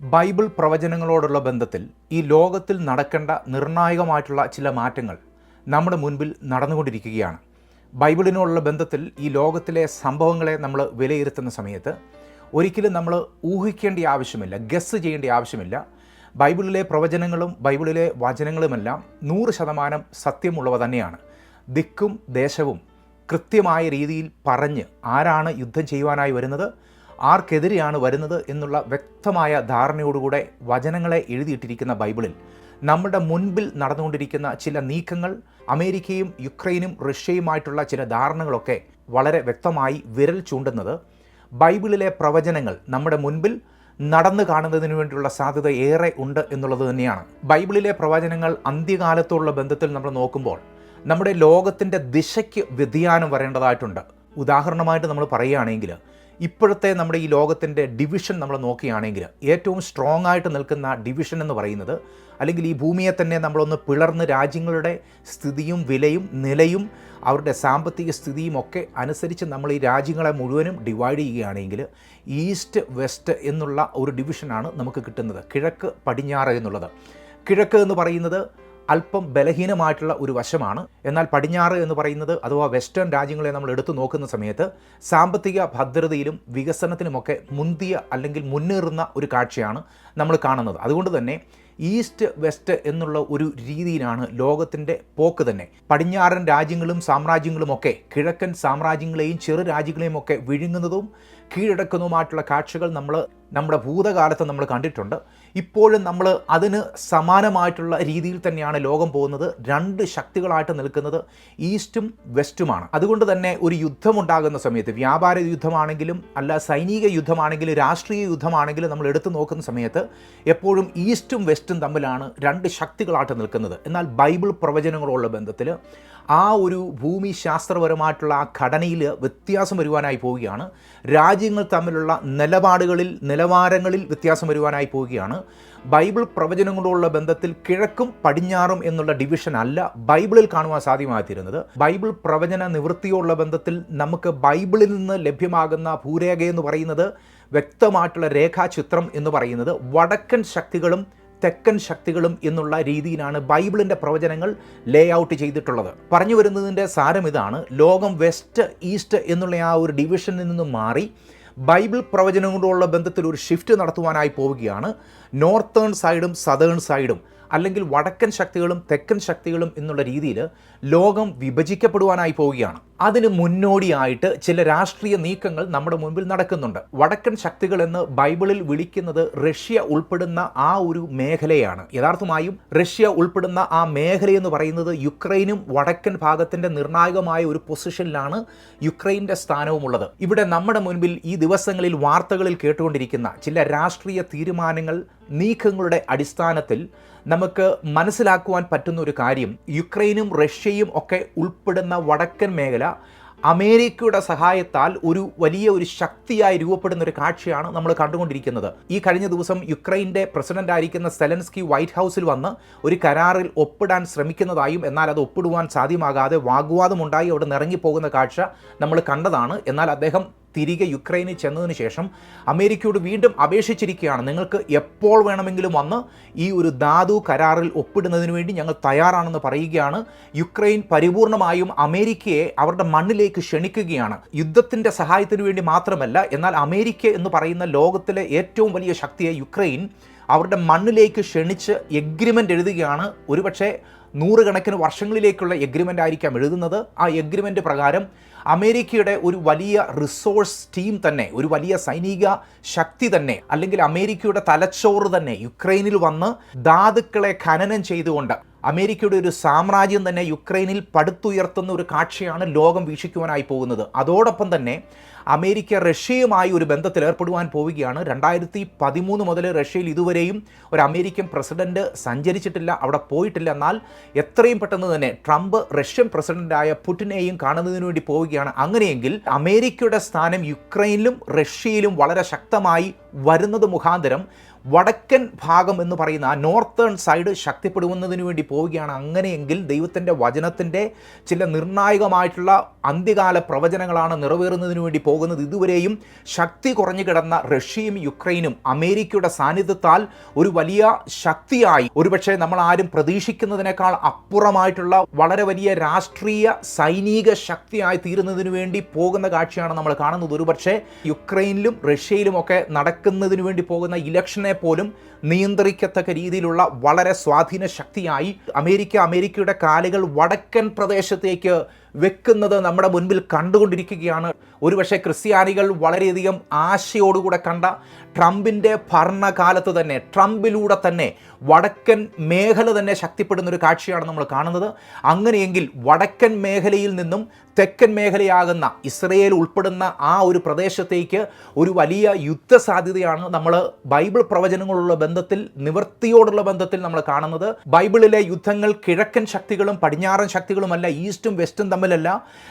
Bible പ്രവചനങ്ങളോടുള്ള ബന്ധത്തിൽ ഈ ലോകത്തിൽ നടക്കേണ്ട നിർണായകമായിട്ടുള്ള ചില മാറ്റങ്ങൾ നമ്മുടെ മുൻപിൽ നടന്നുകൊണ്ടിരിക്കുകയാണ്. ബൈബിളിനോടുള്ള ബന്ധത്തിൽ ഈ ലോകത്തിലെ സംഭവങ്ങളെ നമ്മൾ വിലയിരുത്തുന്ന സമയത്ത് ഒരിക്കലും നമ്മൾ ഊഹിക്കേണ്ട ആവശ്യമില്ല ഗസ് ചെയ്യേണ്ട ആവശ്യമില്ല. ബൈബിളിലെ പ്രവചനങ്ങളും ബൈബിളിലെ വചനങ്ങളുമെല്ലാം നൂറ് ശതമാനം സത്യമുള്ളവ തന്നെയാണ്. ദിക്കും ദേശവും കൃത്യമായ രീതിയിൽ പറഞ്ഞ് ആരാണ് യുദ്ധം ചെയ്യുവാനായി വരുന്നത് ആർക്കെതിരെയാണ് വരുന്നത് എന്നുള്ള വ്യക്തമായ ധാരണയോടുകൂടെ വചനങ്ങളെ എഴുതിയിട്ടിരിക്കുന്ന ബൈബിളിൽ നമ്മുടെ മുൻപിൽ നടന്നുകൊണ്ടിരിക്കുന്ന ചില നീക്കങ്ങൾ അമേരിക്കയും യുക്രൈനും റഷ്യയുമായിട്ടുള്ള ചില ധാരണകളൊക്കെ വളരെ വ്യക്തമായി വിരൽ ചൂണ്ടുന്നത് ബൈബിളിലെ പ്രവചനങ്ങൾ നമ്മുടെ മുൻപിൽ നടന്നു കാണുന്നതിന് വേണ്ടിയുള്ള സാധ്യത ഏറെ ഉണ്ട് എന്നുള്ളത് തന്നെയാണ്. ബൈബിളിലെ പ്രവചനങ്ങൾ അന്ത്യകാലത്തുള്ള ബന്ധത്തിൽ നമ്മൾ നോക്കുമ്പോൾ നമ്മുടെ ലോകത്തിന്റെ ദിശയ്ക്ക് വ്യതിയാനം വരേണ്ടതായിട്ടുണ്ട്. ഉദാഹരണമായിട്ട് നമ്മൾ പറയുകയാണെങ്കിൽ ഇപ്പോഴത്തെ നമ്മുടെ ഈ ലോകത്തിന്റെ ഡിവിഷൻ നമ്മൾ നോക്കുകയാണെങ്കിൽ ഏറ്റവും സ്ട്രോങ് ആയിട്ട് നിൽക്കുന്ന ഡിവിഷൻ എന്ന് പറയുന്നത് അല്ലെങ്കിൽ ഈ ഭൂമിയെ തന്നെ നമ്മളൊന്ന് പിളർന്ന് രാജ്യങ്ങളുടെ സ്ഥിതിയും വിലയും നിലയും അവരുടെ സാമ്പത്തിക സ്ഥിതിയും ഒക്കെ അനുസരിച്ച് നമ്മൾ ഈ രാജ്യങ്ങളെ മുഴുവനും ഡിവൈഡ് ചെയ്യുകയാണെങ്കിൽ ഈസ്റ്റ് വെസ്റ്റ് എന്നുള്ള ഒരു ഡിവിഷനാണ് നമുക്ക് കിട്ടുന്നത്. കിഴക്ക് പടിഞ്ഞാറ് എന്നുള്ളത്. കിഴക്ക് എന്ന് പറയുന്നത് അല്പം ബലഹീനമായിട്ടുള്ള ഒരു വശമാണ്. എന്നാൽ പടിഞ്ഞാറ് എന്ന് പറയുന്നത് അഥവാ വെസ്റ്റേൺ രാജ്യങ്ങളെ നമ്മൾ എടുത്തു നോക്കുന്ന സമയത്ത് സാമ്പത്തിക ഭദ്രതയിലും വികസനത്തിലുമൊക്കെ മുന്തിയ അല്ലെങ്കിൽ മുന്നേറുന്ന ഒരു കാഴ്ചയാണ് നമ്മൾ കാണുന്നത്. അതുകൊണ്ട് തന്നെ ഈസ്റ്റ് വെസ്റ്റ് എന്നുള്ള ഒരു രീതിയിലാണ് ലോകത്തിന്റെ പോക്ക് തന്നെ. പടിഞ്ഞാറൻ രാജ്യങ്ങളും സാമ്രാജ്യങ്ങളുമൊക്കെ കിഴക്കൻ സാമ്രാജ്യങ്ങളെയും ചെറു രാജ്യങ്ങളെയും ഒക്കെ വിഴുങ്ങുന്നതും കീഴടക്കുന്നതുമായിട്ടുള്ള കാഴ്ചകൾ നമ്മൾ നമ്മുടെ ഭൂതകാലത്ത് നമ്മൾ കണ്ടിട്ടുണ്ട്. ഇപ്പോഴും നമ്മൾ അതിന് സമാനമായിട്ടുള്ള രീതിയിൽ തന്നെയാണ് ലോകം പോകുന്നത്. രണ്ട് ശക്തികളായിട്ട് നിൽക്കുന്നത് ഈസ്റ്റും വെസ്റ്റുമാണ്. അതുകൊണ്ട് തന്നെ ഒരു യുദ്ധമുണ്ടാകുന്ന സമയത്ത് വ്യാപാര യുദ്ധമാണെങ്കിലും അല്ല സൈനിക യുദ്ധമാണെങ്കിലും രാഷ്ട്രീയ യുദ്ധമാണെങ്കിലും നമ്മൾ എടുത്തു നോക്കുന്ന സമയത്ത് എപ്പോഴും ഈസ്റ്റും വെസ്റ്റും തമ്മിലാണ് രണ്ട് ശക്തികളായിട്ട് നിൽക്കുന്നത്. എന്നാൽ ബൈബിൾ പ്രവചനങ്ങളുള്ള ബന്ധത്തിൽ ആ ഒരു ഭൂമി ശാസ്ത്രപരമായിട്ടുള്ള ആ ഘടനയിൽ വ്യത്യാസം വരുവാനായി പോവുകയാണ്. രാജ്യങ്ങൾ തമ്മിലുള്ള നിലപാടുകളിൽ നിലവാരങ്ങളിൽ വ്യത്യാസം വരുവാനായി പോവുകയാണ്. ബൈബിൾ പ്രവചനങ്ങളോടുള്ള ബന്ധത്തിൽ കിഴക്കും പടിഞ്ഞാറും എന്നുള്ള ഡിവിഷൻ അല്ല ബൈബിളിൽ കാണുവാൻ സാധ്യമായിത്തീരുന്നത്. ബൈബിൾ പ്രവചന നിവൃത്തിയോടുള്ള ബന്ധത്തിൽ നമുക്ക് ബൈബിളിൽ നിന്ന് ലഭ്യമാകുന്ന ഭൂരേഖ എന്ന് പറയുന്നത് വ്യക്തമായിട്ടുള്ള രേഖാചിത്രം എന്ന് പറയുന്നത് വടക്കൻ ശക്തികളും തെക്കൻ ശക്തികളും എന്നുള്ള രീതിയിലാണ് ബൈബിളിന്റെ പ്രവചനങ്ങൾ ലേ ഔട്ട് ചെയ്തിട്ടുള്ളത്. പറഞ്ഞു വരുന്നതിന്റെ സാരം ഇതാണ്. ലോകം വെസ്റ്റ് ഈസ്റ്റ് എന്നുള്ള ആ ഒരു ഡിവിഷനിൽ നിന്നും മാറി ബൈബിൾ പ്രവചനങ്ങളോടുള്ള ബന്ധത്തിൽ ഒരു ഷിഫ്റ്റ് നടത്തുവാനായി പോവുകയാണ്. നോർത്തേൺ സൈഡും സതേൺ സൈഡും അല്ലെങ്കിൽ വടക്കൻ ശക്തികളും തെക്കൻ ശക്തികളും എന്നുള്ള രീതിയിൽ ലോകം വിഭജിക്കപ്പെടുവാനായി പോവുകയാണ്. അതിന് മുന്നോടിയായിട്ട് ചില രാഷ്ട്രീയ നീക്കങ്ങൾ നമ്മുടെ മുൻപിൽ നടക്കുന്നുണ്ട്. വടക്കൻ ശക്തികൾ എന്ന് ബൈബിളിൽ വിളിക്കുന്നത് റഷ്യ ഉൾപ്പെടുന്ന ആ ഒരു മേഖലയാണ്. യഥാർത്ഥമായും റഷ്യ ഉൾപ്പെടുന്ന ആ മേഖല എന്ന് പറയുന്നത് യുക്രൈനും വടക്കൻ ഭാഗത്തിന്റെ നിർണായകമായ ഒരു പൊസിഷനിലാണ് യുക്രൈന്റെ സ്ഥാനവുമുള്ളത്. ഇവിടെ നമ്മുടെ മുൻപിൽ ഈ ദിവസങ്ങളിൽ വാർത്തകളിൽ കേട്ടുകൊണ്ടിരിക്കുന്ന ചില രാഷ്ട്രീയ തീരുമാനങ്ങൾ നീക്കങ്ങളുടെ അടിസ്ഥാനത്തിൽ നമുക്ക് മനസ്സിലാക്കുവാൻ പറ്റുന്ന ഒരു കാര്യം യുക്രൈനും റഷ്യയും ഒക്കെ ഉൾപ്പെടുന്ന വടക്കൻ മേഖല അമേരിക്കയുടെ സഹായത്താൽ ഒരു വലിയ ഒരു ശക്തിയായി രൂപപ്പെടുന്ന ഒരു കാഴ്ചയാണ് നമ്മൾ കണ്ടുകൊണ്ടിരിക്കുന്നത്. ഈ കഴിഞ്ഞ ദിവസം യുക്രൈന്റെ പ്രസിഡന്റ് ആയിരിക്കുന്ന സെലൻസ്കി വൈറ്റ് ഹൗസിൽ വന്ന് ഒരു കരാറിൽ ഒപ്പിടാൻ ശ്രമിക്കുന്നതായും എന്നാൽ അത് ഒപ്പിടുവാൻ സാധ്യമാകാതെ വാഗ്വാദമുണ്ടായി അവിടെ നിറങ്ങിപ്പോകുന്ന കാഴ്ച നമ്മൾ കണ്ടതാണ്. എന്നാൽ അദ്ദേഹം തിരികെ യുക്രൈനിൽ ചെന്നതിന് ശേഷം അമേരിക്കയോട് വീണ്ടും അപേക്ഷിച്ചിരിക്കുകയാണ്. നിങ്ങൾക്ക് എപ്പോൾ വേണമെങ്കിലും വന്ന് ഈ ഒരു ധാതു കരാറിൽ ഒപ്പിടുന്നതിന് വേണ്ടി ഞങ്ങൾ തയ്യാറാണെന്ന് പറയുകയാണ്. യുക്രൈൻ പരിപൂർണമായും അമേരിക്കയെ അവരുടെ മണ്ണിലേക്ക് ക്ഷണിക്കുകയാണ്. യുദ്ധത്തിന്റെ സഹായത്തിന് വേണ്ടി മാത്രമല്ല എന്നാൽ അമേരിക്ക എന്ന് പറയുന്ന ലോകത്തിലെ ഏറ്റവും വലിയ ശക്തിയെ യുക്രൈൻ അവരുടെ മണ്ണിലേക്ക് ക്ഷണിച്ച് എഗ്രിമെന്റ് എഴുതുകയാണ്. ഒരുപക്ഷെ നൂറുകണക്കിന് വർഷങ്ങളിലേക്കുള്ള എഗ്രിമെന്റ് ആയിരിക്കാം എഴുതുന്നത്. ആ എഗ്രിമെന്റ് പ്രകാരം അമേരിക്കയുടെ ഒരു വലിയ റിസോഴ്സ് ടീം തന്നെ ഒരു വലിയ സൈനിക ശക്തി തന്നെ അല്ലെങ്കിൽ അമേരിക്കയുടെ തലച്ചോറ് തന്നെ യുക്രൈനിൽ വന്ന് ധാതുക്കളെ ഖനനം ചെയ്തുകൊണ്ട് അമേരിക്കയുടെ ഒരു സാമ്രാജ്യം തന്നെ യുക്രൈനിൽ പടുത്തുയർത്തുന്ന ഒരു കാഴ്ചയാണ് ലോകം വീക്ഷിക്കുവാനായി പോകുന്നത്. അതോടൊപ്പം തന്നെ അമേരിക്ക റഷ്യയുമായി ഒരു ബന്ധത്തിൽ ഏർപ്പെടുവാൻ പോവുകയാണ്. രണ്ടായിരത്തി പതിമൂന്ന് മുതൽ റഷ്യയിൽ ഇതുവരെയും ഒരു അമേരിക്കൻ പ്രസിഡന്റ് സഞ്ചരിച്ചിട്ടില്ല അവിടെ പോയിട്ടില്ല. എന്നാൽ എത്രയും പെട്ടെന്ന് തന്നെ ട്രംപ് റഷ്യൻ പ്രസിഡന്റായ പുടിനെയും കാണുന്നതിന് വേണ്ടി പോവുകയാണ്. അങ്ങനെയെങ്കിൽ അമേരിക്കയുടെ സ്ഥാനം യുക്രൈനിലും റഷ്യയിലും വളരെ ശക്തമായി വരുന്നത് മുഖാന്തരം വടക്കൻ ഭാഗം എന്ന് പറയുന്ന ആ നോർത്തേൺ സൈഡ് ശക്തിപ്പെടുന്നതിന് വേണ്ടി പോവുകയാണ്. അങ്ങനെയെങ്കിൽ ദൈവത്തിന്റെ വചനത്തിന്റെ ചില നിർണായകമായിട്ടുള്ള അന്ത്യകാല പ്രവചനങ്ങളാണ് നിറവേറുന്നതിന് വേണ്ടി പോകുന്നത്. ഇതുവരെയും ശക്തി കുറഞ്ഞു കിടന്ന റഷ്യയും യുക്രൈനും അമേരിക്കയുടെ സാന്നിധ്യത്താൽ ഒരു വലിയ ശക്തിയായി. ഒരുപക്ഷെ നമ്മൾ ആരും പ്രതീക്ഷിക്കുന്നതിനേക്കാൾ അപ്പുറമായിട്ടുള്ള വളരെ വലിയ രാഷ്ട്രീയ സൈനിക ശക്തിയായി തീരുന്നതിന് വേണ്ടി പോകുന്ന കാഴ്ചയാണ് നമ്മൾ കാണുന്നത്. ഒരുപക്ഷെ യുക്രൈനിലും റഷ്യയിലും ഒക്കെ നടക്കുന്നതിന് വേണ്ടി പോകുന്ന ഇലക്ഷനെ പോലും നിയന്ത്രിക്കത്തക്ക രീതിയിലുള്ള വളരെ സ്വാധീന ശക്തിയായി അമേരിക്ക അമേരിക്കയുടെ കാലുകൾ വടക്കൻ പ്രദേശത്തേക്ക് വെക്കുന്നത് നമ്മുടെ മുൻപിൽ കണ്ടുകൊണ്ടിരിക്കുകയാണ്. ഒരുപക്ഷെ ക്രിസ്ത്യാനികൾ വളരെയധികം ആശയോടുകൂടെ കണ്ട ട്രംപിന്റെ ഭരണകാലത്ത് തന്നെ ട്രംപിലൂടെ തന്നെ വടക്കൻ മേഖല തന്നെ ശക്തിപ്പെടുന്ന ഒരു കാഴ്ചയാണ് നമ്മൾ കാണുന്നത്. അങ്ങനെയെങ്കിൽ വടക്കൻ മേഖലയിൽ നിന്നും തെക്കൻ മേഖലയാകുന്ന ഇസ്രയേൽ ഉൾപ്പെടുന്ന ആ ഒരു പ്രദേശത്തേക്ക് ഒരു വലിയ യുദ്ധ സാധ്യതയാണ് നമ്മൾ ബൈബിൾ പ്രവചനങ്ങളുള്ള ബന്ധത്തിൽ നിവൃത്തിയോടുള്ള ബന്ധത്തിൽ നമ്മൾ കാണുന്നത്. ബൈബിളിലെ യുദ്ധങ്ങൾ കിഴക്കൻ ശക്തികളും പടിഞ്ഞാറൻ ശക്തികളുമല്ല ഈസ്റ്റും വെസ്റ്റും തമ്മിലല്ല.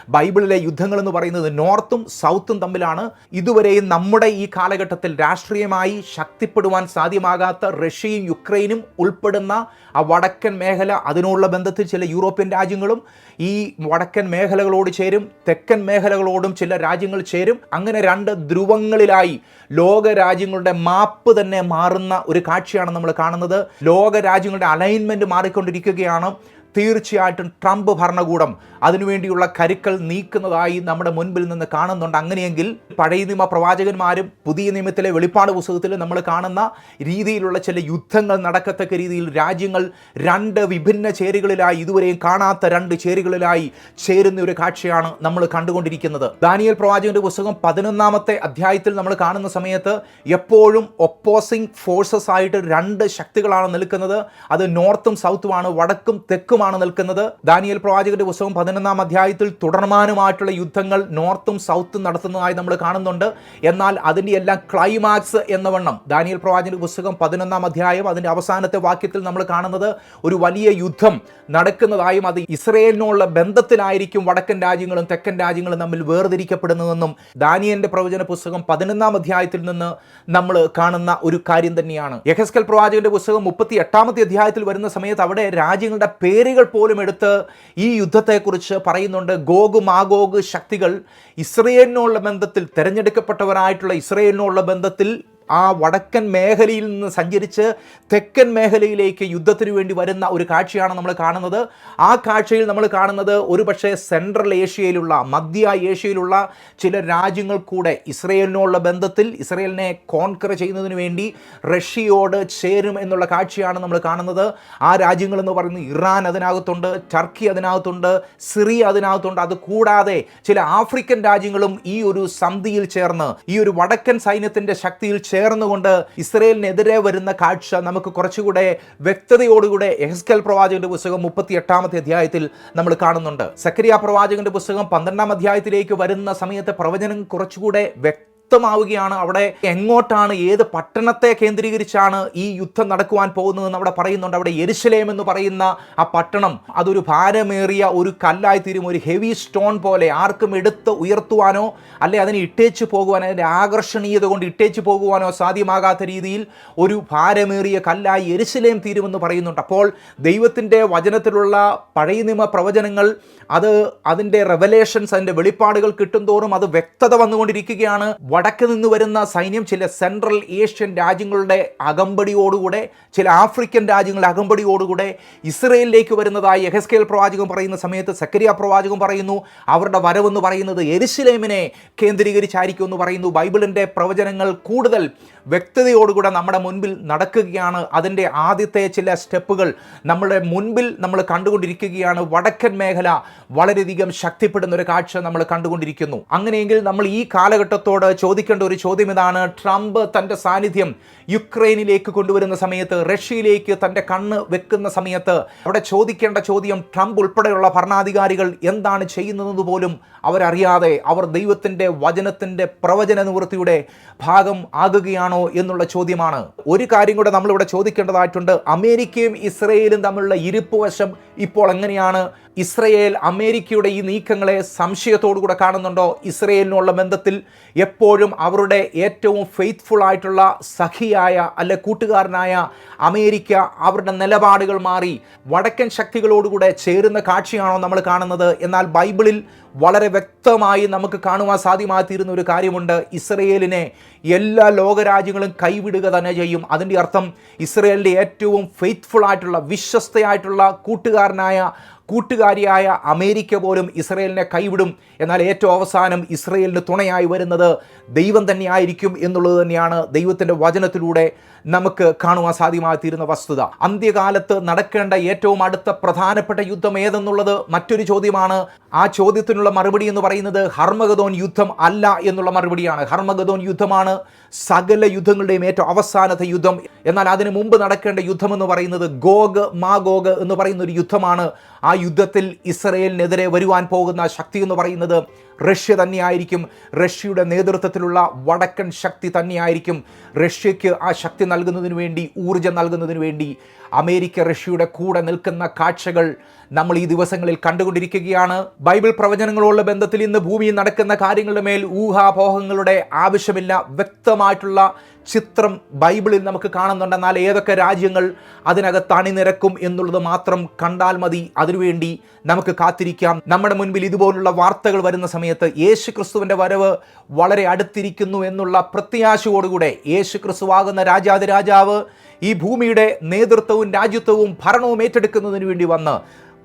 ബൈബിളിലെ യുദ്ധങ്ങൾ എന്ന് പറയുന്നത് നോർത്തും സൗത്തും തമ്മിലാണ്. ഇതുവരെയും നമ്മുടെ ഈ കാലഘട്ടത്തിൽ രാഷ്ട്രീയമായി ശക്തിപ്പെടുവാൻ സാധ്യമാകാത്ത റഷ്യയും യുക്രൈനും ഉൾപ്പെടുന്ന ആ വടക്കൻ മേഖല അതിനുള്ള ബന്ധത്തിൽ ചില യൂറോപ്യൻ രാജ്യങ്ങളും ഈ വടക്കൻ മേഖലകളോട് ചേരും തെക്കൻ മേഖലകളോടും ചില രാജ്യങ്ങൾ ചേരും. അങ്ങനെ രണ്ട് ധ്രുവങ്ങളിലായി ലോക രാജ്യങ്ങളുടെ മാപ്പ് തന്നെ മാറുന്ന ഒരു കാഴ്ചയാണ് നമ്മൾ കാണുന്നത്. ലോക രാജ്യങ്ങളുടെ അലൈൻമെന്റ് മാറിക്കൊണ്ടിരിക്കുകയാണ്. തീർച്ചയായിട്ടും ട്രംപ് ഭരണകൂടം അതിനുവേണ്ടിയുള്ള കരുക്കൾ നീക്കുന്നതായി നമ്മുടെ മുൻപിൽ നിന്ന് കാണുന്നുണ്ട്. അങ്ങനെയെങ്കിൽ പഴയ നിയമ പ്രവാചകന്മാരും പുതിയ നിയമത്തിലെ വെളിപ്പാട് പുസ്തകത്തിൽ നമ്മൾ കാണുന്ന രീതിയിലുള്ള ചില യുദ്ധങ്ങൾ നടക്കത്തക്ക രീതിയിൽ രാജ്യങ്ങൾ രണ്ട് വിഭിന്ന ചേരികളിലായി ഇതുവരെയും കാണാത്ത രണ്ട് ചേരികളിലായി ചേരുന്ന ഒരു കാഴ്ചയാണ് നമ്മൾ കണ്ടുകൊണ്ടിരിക്കുന്നത്. ദാനിയൽ പ്രവാചകന്റെ പുസ്തകം പതിനൊന്നാമത്തെ അധ്യായത്തിൽ നമ്മൾ കാണുന്ന സമയത്ത് എപ്പോഴും ഒപ്പോസിംഗ് ഫോഴ്സസ് ആയിട്ട് രണ്ട് ശക്തികളാണ് നിൽക്കുന്നത്. അത് നോർത്തും സൗത്തുമാണ് വടക്കും തെക്കുമാണ് നിൽക്കുന്നത്. ദാനിയൽ പ്രവാചകന്റെ പുസ്തകം പതിനൊന്നാം അധ്യായത്തിൽ തുടർമാനമായിട്ടുള്ള യുദ്ധങ്ങൾ നോർത്തും സൗത്തും നടത്തുന്നതായി നമ്മൾ കാണുന്നുണ്ട്. എന്നാൽ അതിന്റെ എല്ലാം ക്ലൈമാക്സ് എന്ന വണ്ണം ദാനിയൽ പ്രവാചകന്റെ പുസ്തകം പതിനൊന്നാം അധ്യായം അതിന്റെ അവസാനത്തെ വാക്യത്തിൽ നമ്മൾ കാണുന്നത് ഒരു വലിയ യുദ്ധം നടക്കുന്നതായും അത് ഇസ്രയേലിനുള്ള ബന്ധത്തിലായിരിക്കും വടക്കൻ രാജ്യങ്ങളും തെക്കൻ രാജ്യങ്ങളും തമ്മിൽ വേർതിരിക്കപ്പെടുന്നതെന്നും ദാനിയന്റെ പ്രവചന പുസ്തകം പതിനൊന്നാം അധ്യായത്തിൽ നിന്ന് നമ്മൾ കാണുന്ന ഒരു കാര്യം തന്നെയാണ്. യഹസ്കൽ പ്രവാചകന്റെ പുസ്തകം മുപ്പത്തി എട്ടാമത്തെ അധ്യായത്തിൽ വരുന്ന സമയത്ത് അവിടെ രാജ്യങ്ങളുടെ പേരുകൾ പോലും എടുത്ത് ഈ യുദ്ധത്തെക്കുറിച്ച് പറയുന്നുണ്ട്. ഗോഗ് മാഗോഗ് ശക്തികൾ ഇസ്രയേലിനുള്ള ബന്ധത്തിൽ തിരഞ്ഞെടുക്കപ്പെട്ടവരായിട്ടുള്ള ഇസ്രയേലിനുള്ള ബന്ധത്തിൽ ആ വടക്കൻ മേഖലയിൽ നിന്ന് സഞ്ചരിച്ച് തെക്കൻ മേഖലയിലേക്ക് യുദ്ധത്തിന് വേണ്ടി വരുന്ന ഒരു കാഴ്ചയാണ് നമ്മൾ കാണുന്നത്. ആ കാഴ്ചയിൽ നമ്മൾ കാണുന്നത് ഒരുപക്ഷെ സെൻട്രൽ ഏഷ്യയിലുള്ള മധ്യ ഏഷ്യയിലുള്ള ചില രാജ്യങ്ങൾ കൂടെ ഇസ്രയേലിനോടുള്ള ബന്ധത്തിൽ ഇസ്രയേലിനെ കോൺകർ ചെയ്യുന്നതിന് വേണ്ടി റഷ്യയോട് ചേരും എന്നുള്ള കാഴ്ചയാണ് നമ്മൾ കാണുന്നത്. ആ രാജ്യങ്ങളെന്ന് പറയുന്നത് ഇറാൻ അതിനകത്തുണ്ട് ടർക്കി അതിനകത്തുണ്ട് സിറിയ അതിനകത്തുണ്ട്. അത് കൂടാതെ ചില ആഫ്രിക്കൻ രാജ്യങ്ങളും ഈ ഒരു സന്ധിയിൽ ചേർന്ന് ഈ ഒരു വടക്കൻ സൈന്യത്തിന്റെ ശക്തിയിൽ ചേർന്നുകൊണ്ട് ഇസ്രയേലിനെതിരെ വരുന്ന കാഴ്ച നമുക്ക് കുറച്ചുകൂടെ വ്യക്തതയോടുകൂടെ എഹസ്കൽ പ്രവാചകന്റെ പുസ്തകം മുപ്പത്തി എട്ടാമത്തെ അധ്യായത്തിൽ നമ്മൾ കാണുന്നുണ്ട്. സക്രിയ പ്രവാചകന്റെ പുസ്തകം പന്ത്രണ്ടാം അധ്യായത്തിലേക്ക് വരുന്ന സമയത്തെ പ്രവചനം കുറച്ചുകൂടെ വ്യക്ത വ്യക്തമാവുകയാണ് അവിടെ എങ്ങോട്ടാണ് ഏത് പട്ടണത്തെ കേന്ദ്രീകരിച്ചാണ് ഈ യുദ്ധം നടക്കുവാൻ പോകുന്നതെന്ന് അവിടെ പറയുന്നുണ്ട്. അവിടെ എരിശലേം എന്ന് പറയുന്ന ആ പട്ടണം അതൊരു ഭാരമേറിയ ഒരു കല്ലായി തീരും. ഒരു ഹെവി സ്റ്റോൺ പോലെ ആർക്കും എടുത്ത് ഉയർത്തുവാനോ അല്ലെ അതിനെ ഇട്ടേച്ച് പോകുവാനോ അതിന്റെ ആകർഷണീയത കൊണ്ട് ഇട്ടേച്ച് പോകുവാനോ സാധ്യമാകാത്ത രീതിയിൽ ഒരു ഭാരമേറിയ കല്ലായി എരിശലേം തീരുമെന്ന് പറയുന്നുണ്ട്. അപ്പോൾ ദൈവത്തിന്റെ വചനത്തിലുള്ള പഴയ നിയമ പ്രവചനങ്ങൾ അത് അതിന്റെ റെവലേഷൻസ് അതിന്റെ വെളിപ്പാടുകൾ കിട്ടും തോറും അത് വ്യക്തത വന്നുകൊണ്ടിരിക്കുകയാണ്. വടക്ക് നിന്ന് വരുന്ന സൈന്യം ചില സെൻട്രൽ ഏഷ്യൻ രാജ്യങ്ങളുടെ അകമ്പടിയോടുകൂടെ ചില ആഫ്രിക്കൻ രാജ്യങ്ങളുടെ അകമ്പടിയോടുകൂടെ ഇസ്രയേലിലേക്ക് വരുന്നതായി എഹസ്കേൽ പ്രവാചകൻ പറയുന്ന സമയത്ത് സക്കരിയ പ്രവാചകൻ പറയുന്നു അവരുടെ വരവെന്ന് പറയുന്നത് എരിശിലേമിനെ കേന്ദ്രീകരിച്ചായിരിക്കും എന്ന് പറയുന്നു. ബൈബിളിന്റെ പ്രവചനങ്ങൾ കൂടുതൽ വ്യക്തതയോടുകൂടെ നമ്മുടെ മുൻപിൽ നടക്കുകയാണ്. അതിന്റെ ആദ്യത്തെ ചില സ്റ്റെപ്പുകൾ നമ്മുടെ മുൻപിൽ നമ്മൾ കണ്ടുകൊണ്ടിരിക്കുകയാണ്. വടക്കൻ മേഖല വളരെയധികം ശക്തിപ്പെടുന്ന ഒരു കാഴ്ച നമ്മൾ കണ്ടുകൊണ്ടിരിക്കുന്നു. അങ്ങനെയെങ്കിൽ നമ്മൾ ഈ കാലഘട്ടത്തോട് ചോദിക്കേണ്ട ഒരു ചോദ്യം ഇതാണ്. ട്രംപ് തന്റെ സാന്നിധ്യം യുക്രൈനിലേക്ക് കൊണ്ടുവരുന്ന സമയത്ത് റഷ്യയിലേക്ക് തന്റെ കണ്ണ് വെക്കുന്ന സമയത്ത് അവിടെ ചോദിക്കേണ്ട ചോദ്യം ട്രംപ് ഉൾപ്പെടെയുള്ള ഭരണാധികാരികൾ എന്താണ് ചെയ്യുന്നതെന്ന് പോലും അവരറിയാതെ അവർ ദൈവത്തിന്റെ വചനത്തിന്റെ പ്രവചന നിവൃത്തിയുടെ ഭാഗം ആകുകയാണോ എന്നുള്ള ചോദ്യമാണ്. ഒരു കാര്യം കൂടെ നമ്മളിവിടെ ചോദിക്കേണ്ടതായിട്ടുണ്ട്. അമേരിക്കയും ഇസ്രയേലും തമ്മിലുള്ള ഇരിപ്പ് വശം ഇപ്പോൾ എങ്ങനെയാണ്? ഇസ്രയേൽ അമേരിക്കയുടെ ഈ നീക്കങ്ങളെ സംശയത്തോടുകൂടെ കാണുന്നുണ്ടോ? ഇസ്രയേലിനുള്ള ബന്ധത്തിൽ എപ്പോഴും അവരുടെ ഏറ്റവും ഫെയ്ത്ത്ഫുൾ ആയിട്ടുള്ള സഖിയായ അല്ലെ കൂട്ടുകാരനായ അമേരിക്ക അവരുടെ നിലപാടുകൾ മാറി വടക്കൻ ശക്തികളോടുകൂടെ ചേരുന്ന കാഴ്ചയാണോ നമ്മൾ കാണുന്നത്? എന്നാൽ ബൈബിളിൽ വളരെ വ്യക്തമായി നമുക്ക് കാണുവാൻ സാധ്യമായിത്തീരുന്ന ഒരു കാര്യമുണ്ട്. ഇസ്രയേലിനെ എല്ലാ ലോകരാജ്യങ്ങളും കൈവിടുക തന്നെ ചെയ്യും. അതിന്റെ അർത്ഥം ഇസ്രയേലിന്റെ ഏറ്റവും ഫെയ്ത്ത്ഫുൾ ആയിട്ടുള്ള വിശ്വസ്തയായിട്ടുള്ള കൂട്ടുകാരനായ കൂട്ടുകാരിയായ അമേരിക്ക പോലും ഇസ്രയേലിനെ കൈവിടും. എന്നാൽ ഏറ്റവും അവസാനം ഇസ്രയേലിന് തുണയായി വരുന്നത് ദൈവം തന്നെയായിരിക്കും എന്നുള്ളത് തന്നെയാണ് ദൈവത്തിന്റെ വചനത്തിലൂടെ നമുക്ക് കാണുവാൻ സാധ്യമായിത്തീരുന്ന വസ്തുത. അന്ത്യകാലത്ത് നടക്കേണ്ട ഏറ്റവും അടുത്ത പ്രധാനപ്പെട്ട യുദ്ധം ഏതെന്നുള്ളത് മറ്റൊരു ചോദ്യമാണ്. ആ ചോദ്യത്തിനുള്ള മറുപടി എന്ന് പറയുന്നത് ഹർമഗദോൻ യുദ്ധം അല്ല എന്നുള്ള മറുപടിയാണ്. ഹർമഗദോൻ യുദ്ധമാണ് സകല യുദ്ധങ്ങളുടെയും ഏറ്റവും അവസാനത്തെ യുദ്ധം. എന്നാൽ അതിനു മുമ്പ് നടക്കേണ്ട യുദ്ധം എന്ന് പറയുന്നത് ഗോഗ് മാഗോഗ് എന്ന് പറയുന്ന ഒരു യുദ്ധമാണ്. ആ യുദ്ധത്തിൽ ഇസ്രയേലിനെതിരെ വരുവാൻ പോകുന്ന ശക്തി എന്ന് പറയുന്നത് റഷ്യ തന്നെയായിരിക്കും. റഷ്യയുടെ നേതൃത്വത്തിലുള്ള വടക്കൻ ശക്തി തന്നെയായിരിക്കും. റഷ്യയ്ക്ക് ആ ശക്തി നൽകുന്നതിന് വേണ്ടി ഊർജം നൽകുന്നതിന് വേണ്ടി അമേരിക്ക റഷ്യയുടെ കൂടെ നിൽക്കുന്ന കാഴ്ചകൾ നമ്മൾ ഈ ദിവസങ്ങളിൽ കണ്ടുകൊണ്ടിരിക്കുകയാണ്. ബൈബിൾ പ്രവചനങ്ങളുള്ള ബന്ധത്തിൽ ഇന്ന് ഭൂമിയിൽ നടക്കുന്ന കാര്യങ്ങളുടെ മേൽ ഊഹാപോഹങ്ങളുടെ ആവശ്യമില്ല. വ്യക്തമായിട്ടുള്ള ചിത്രം ബൈബിളിൽ നമുക്ക് കാണുന്നുണ്ട് എന്നാൽ ഏതൊക്കെ രാജ്യങ്ങൾ അതിനകത്ത് അണിനിരക്കും എന്നുള്ളത് മാത്രം കണ്ടാൽ മതി. അതിനുവേണ്ടി നമുക്ക് കാത്തിരിക്കാം. നമ്മുടെ മുൻപിൽ ഇതുപോലുള്ള വാർത്തകൾ വരുന്ന സമയത്ത് യേശു ക്രിസ്തുവിന്റെ വരവ് വളരെ അടുത്തിരിക്കുന്നു എന്നുള്ള പ്രത്യാശയോടുകൂടെ യേശു ക്രിസ്തുവാകുന്ന രാജാതിരാജാവ് ഈ ഭൂമിയുടെ നേതൃത്വവും രാജ്യത്വവും ഭരണവും ഏറ്റെടുക്കുന്നതിന് വേണ്ടി വന്ന്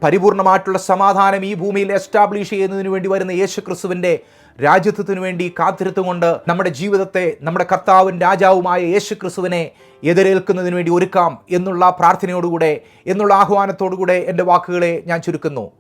പരിപൂർണമായിട്ടുള്ള സമാധാനം ഈ ഭൂമിയിൽ എസ്റ്റാബ്ലിഷ് ചെയ്യുന്നതിന് വേണ്ടി വരുന്ന യേശു ക്രിസ്തുവിന്റെ രാജ്യത്വത്തിനു വേണ്ടി കാത്തിരുത്തുകൊണ്ട് നമ്മുടെ ജീവിതത്തെ നമ്മുടെ കർത്താവും രാജാവുമായ യേശു ക്രിസ്തുവിനെ എതിരേൽക്കുന്നതിന് വേണ്ടി ഒരുക്കാം എന്നുള്ള പ്രാർത്ഥനയോടുകൂടെ എന്നുള്ള ആഹ്വാനത്തോടുകൂടെ എന്റെ വാക്കുകളെ ഞാൻ ചുരുക്കുന്നു.